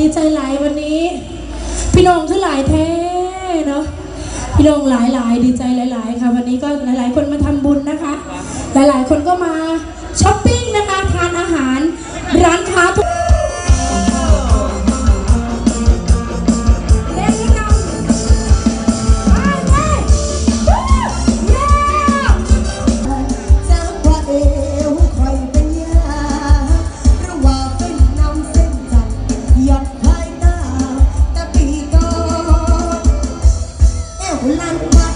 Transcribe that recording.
ดีใจหลายวันนี้ พี่น้องคือหลายแท้เนาะพี่น้องหลายหลายดีใจหลาย ๆ ค่ะ วันนี้ก็หลาย ๆ คนมาทำบุญนะคะ หลาย ๆ คนก็มา Love